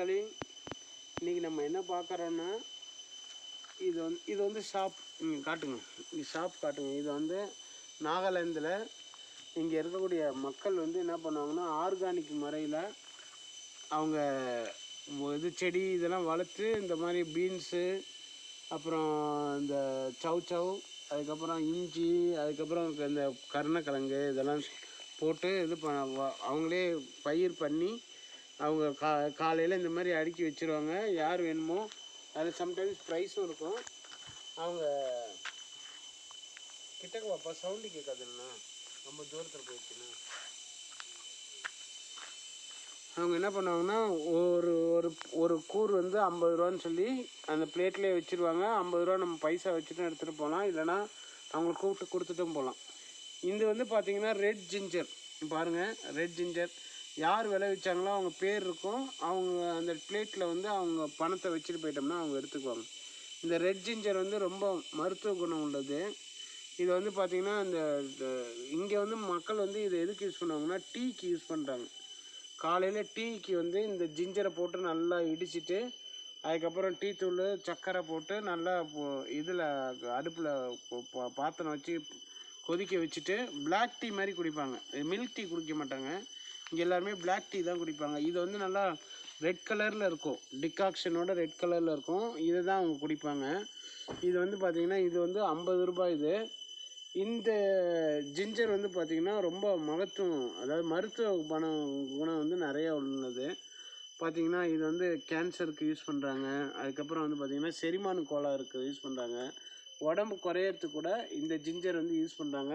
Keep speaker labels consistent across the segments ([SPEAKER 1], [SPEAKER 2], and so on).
[SPEAKER 1] மக்களே இன்றைக்கி நம்ம என்ன பார்க்குறோன்னா இது வந்து இது வந்து ஷாப் நீங்கள் காட்டுங்க. இது ஷாப் காட்டுங்க. இது வந்து நாகாலாந்தில் இங்கே இருக்கக்கூடிய மக்கள் வந்து என்ன பண்ணுவாங்கன்னா ஆர்கானிக் முறையில் அவங்க இது செடி இதெல்லாம் வளர்த்து இந்த மாதிரி பீன்ஸு அப்புறம் இந்த சவ் சவ் அதுக்கப்புறம் இஞ்சி அதுக்கப்புறம் இந்த கருணக்கிழங்கு இதெல்லாம் போட்டு இது ப அவங்களே பயிர் பண்ணி அவங்க கா காலையில் இந்த மாதிரி அடுக்கி வச்சிருவாங்க. யார் வேணுமோ அது சம்டைம்ஸ் ப்ரைஸும் இருக்கும். அவங்க கிட்டக்க வாப்பா சவுண்டு கேட்காதுண்ணா ரொம்ப தூரத்தில் போயிடுச்சுண்ணா அவங்க என்ன பண்ணுவாங்கன்னா ஒரு ஒரு ஒரு கூர் வந்து ஐம்பது ரூபான்னு சொல்லி அந்த பிளேட்லேயே வச்சுருவாங்க. ஐம்பது ரூபா நம்ம பைசா வச்சுட்டும் எடுத்துகிட்டு போகலாம் இல்லைன்னா அவங்களுக்கு கூப்பிட்டு கொடுத்துட்டும் போகலாம் இது வந்து பார்த்திங்கன்னா ரெட் ஜிஞ்சர் பாருங்கள் ரெட் ஜிஞ்சர் யார் விளைவிச்சாங்களோ அவங்க பேர் இருக்கும். அவங்க அந்த பிளேட்டில் வந்து அவங்க பணத்தை வச்சுட்டு போயிட்டோம்னா அவங்க எடுத்துக்குவாங்க. இந்த ரெட் ஜிஞ்சர் வந்து ரொம்ப மருத்துவ குணம் உள்ளது. இது வந்து பார்த்திங்கன்னா இந்த இங்கே வந்து மக்கள் வந்து இதை எதுக்கு யூஸ் பண்ணுவாங்கன்னா டீக்கு யூஸ் பண்ணுறாங்க காலையில் டீக்கு வந்து இந்த ஜிஞ்சரை போட்டு நல்லா இடிச்சிட்டு அதுக்கப்புறம் டீ தூள் சர்க்கரை போட்டு நல்லா இதில் அடுப்பில் பாத்திரம் வச்சு கொதிக்க வச்சுட்டு பிளாக் டீ மாதிரி குடிப்பாங்க. மில்க் டீ குடிக்க மாட்டாங்க. இங்கே எல்லாருமே பிளாக் டீ தான் குடிப்பாங்க. இது வந்து நல்லா ரெட் கலரில் இருக்கும். டிகாக்ஷனோட ரெட் கலரில் இருக்கும். இதை தான் அவங்க குடிப்பாங்க. இது வந்து பார்த்திங்கன்னா இது வந்து ஐம்பது ரூபாய் இது. இந்த ஜிஞ்சர் வந்து பார்த்திங்கன்னா ரொம்ப மகத்துவம் அதாவது மருத்துவ பணம் குணம் வந்து நிறையா உள்ளது. பார்த்திங்கன்னா இது வந்து கேன்சருக்கு யூஸ் பண்ணுறாங்க அதுக்கப்புறம் வந்து பார்த்திங்கன்னா செரிமான கோளாறுக்கு யூஸ் பண்ணுறாங்க உடம்பு குறையறதுக்கு கூட இந்த ஜிஞ்சர் வந்து யூஸ் பண்ணுறாங்க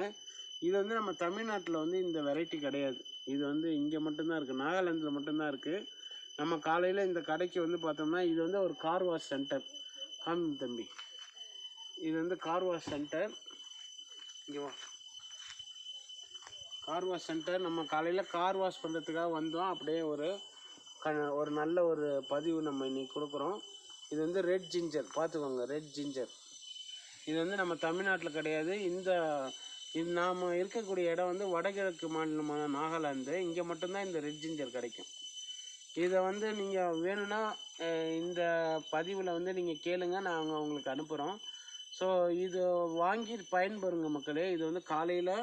[SPEAKER 1] இது வந்து நம்ம தமிழ்நாட்டில் வந்து இந்த வெரைட்டி கிடையாது. இது வந்து இங்கே மட்டும்தான் இருக்குது நாகாலாந்தில் மட்டும்தான் இருக்குது நம்ம காலையில் இந்த கடைக்கு வந்து பார்த்தோம்னா இது வந்து ஒரு கார் வாஷ் சென்டர் காமி தம்பி. இது வந்து கார் வாஷ் சென்டர் இங்கே வா. கார் வாஷ் சென்டர் நம்ம காலையில் கார் வாஷ் பண்ணுறதுக்காக வந்தோம். அப்படியே ஒரு க ஒரு நல்ல ஒரு பதிவு நம்ம இன்றைக்கி கொடுக்குறோம். இது வந்து ரெட் ஜிஞ்சர் பார்த்துக்கோங்க ரெட் ஜிஞ்சர் இது வந்து நம்ம தமிழ்நாட்டில் கிடையாது. இந்த நாம் இருக்கக்கூடிய இடம் வந்து வடகிழக்கு மாநிலமான நாகாலாந்து. இங்கே மட்டும்தான் இந்த ரெட் ஜிஞ்சர் கிடைக்கும். இதை வந்து நீங்கள் வேணும்னா இந்த பதிவில் வந்து நீங்கள் கேளுங்க நாங்கள் உங்களுக்கு அனுப்புகிறோம் ஸோ இது வாங்கி பயன்பெறுங்க மக்களே. இது வந்து காலையில்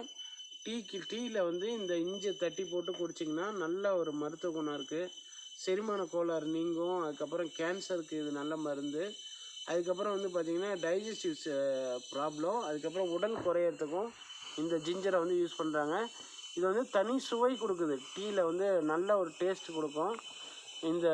[SPEAKER 1] டீக்கு டீயில் வந்து இந்த இஞ்சி தட்டி போட்டு குடிச்சிங்கன்னா நல்ல ஒரு மருத்துவ குணம் இருக்குது செரிமான கோளாறு நீங்கும் அதுக்கப்புறம் கேன்சருக்கு இது நல்ல மருந்து. அதுக்கப்புறம் வந்து பார்த்திங்கன்னா டைஜஸ்டிவ் ப்ராப்ளம் அதுக்கப்புறம் உடல் குறையறதுக்கும் இந்த ஜிஞ்சரை வந்து யூஸ் பண்ணுறாங்க இது வந்து தனி சுவை கொடுக்குது. டீயில் வந்து நல்ல ஒரு டேஸ்ட் கொடுக்கும். இந்த